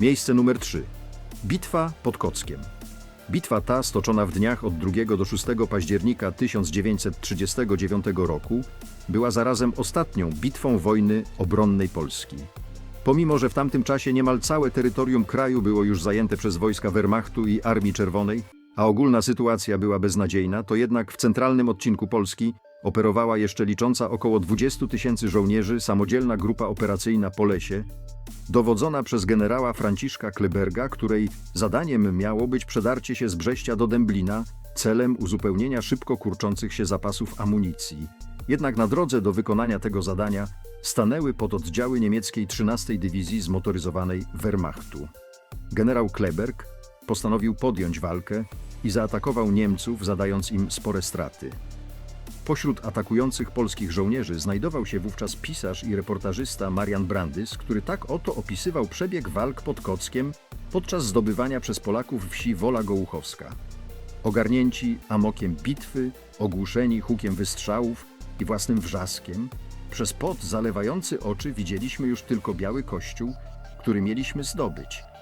Miejsce numer 3. Bitwa pod Kockiem. Bitwa ta, stoczona w dniach od 2 do 6 października 1939 roku, była zarazem ostatnią bitwą wojny obronnej Polski. Pomimo, że w tamtym czasie niemal całe terytorium kraju było już zajęte przez wojska Wehrmachtu i Armii Czerwonej, a ogólna sytuacja była beznadziejna, to jednak w centralnym odcinku Polski operowała jeszcze licząca około 20 tysięcy żołnierzy samodzielna grupa operacyjna Polesie, dowodzona przez generała Franciszka Kleberga, której zadaniem miało być przedarcie się z Brześcia do Dęblina celem uzupełnienia szybko kurczących się zapasów amunicji. Jednak na drodze do wykonania tego zadania stanęły pod oddziały niemieckiej 13 Dywizji Zmotoryzowanej Wehrmachtu. Generał Kleberg postanowił podjąć walkę i zaatakował Niemców, zadając im spore straty. Pośród atakujących polskich żołnierzy znajdował się wówczas pisarz i reportażysta Marian Brandys, który tak oto opisywał przebieg walk pod Kockiem podczas zdobywania przez Polaków wsi Wola Gołuchowska. Ogarnięci amokiem bitwy, ogłuszeni hukiem wystrzałów i własnym wrzaskiem, przez pot zalewający oczy widzieliśmy już tylko biały kościół, który mieliśmy zdobyć –